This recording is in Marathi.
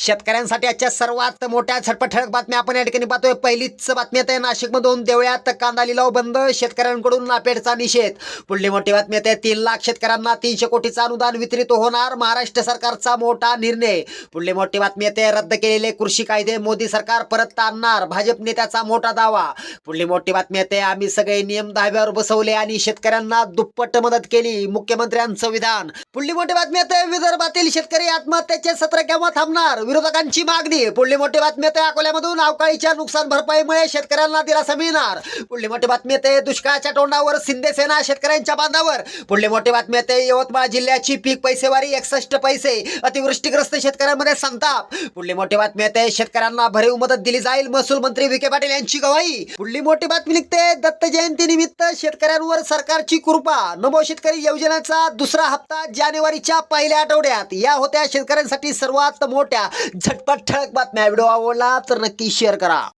शेतकऱ्यांसाठी आजच्या सर्वात मोठ्या झटपट ठळक बातम्या आपण या ठिकाणी पाहतोय. पहिलीच बातमी आहे नाशिकमधून. देवळ्यात कांदा लिलाव बंद शेतकऱ्यांकडून नापेडचा निषेध. पुढली मोठी बातमी आहे तीन लाख शेतकऱ्यांना तीनशे कोटीचं अनुदान वितरित होणार महाराष्ट्र सरकारचा मोठा निर्णय. पुढली मोठी बातमी येते रद्द केलेले कृषी कायदे मोदी सरकार परत आणणार भाजप नेत्याचा मोठा दावा. पुढली मोठी बातमी येते आम्ही सगळे नियम दहाव्यावर बसवले आणि शेतकऱ्यांना दुप्पट मदत केली मुख्यमंत्र्यांचं विधान. पुढली मोठी बातमी येते विदर्भातील शेतकरी आत्महत्येचे सत्र केव्हा थांबणार? विरोधकांची मागणी. पुढली मोठी बातमी आहे अकोल्यामधून. अवकाळीच्या नुकसान भरपाईमुळे शेतकऱ्यांना दिलासा मिळणार. पुढली मोठी बातमी येते दुष्काळाच्या तोंडावर. शिंदे सेना शेतकऱ्यांच्या बांधावर. पुढली मोठी बातमी येते यवतमाळ जिल्ह्याची पीक पैसेवारी एकसष्ट पैसे. अतिवृष्टीग्रस्त शेतकऱ्यांमध्ये संताप. पुढली मोठी बातमी येते शेतकऱ्यांना भरीव मदत दिली जाईल. महसूल मंत्री विखे पाटील यांची गवाही. पुढली मोठी बातमी निघते दत्त जयंती निमित्त शेतकऱ्यांवर सरकारची कृपा. नमो शेतकरी योजनेचा दुसरा हप्ता जानेवारीच्या पहिल्या आठवड्यात. या होत्या शेतकऱ्यांसाठी सर्वात मोठ्या झटपट ठळक बातम्या व्हिडिओ आवडला तर नक्की शेअर करा.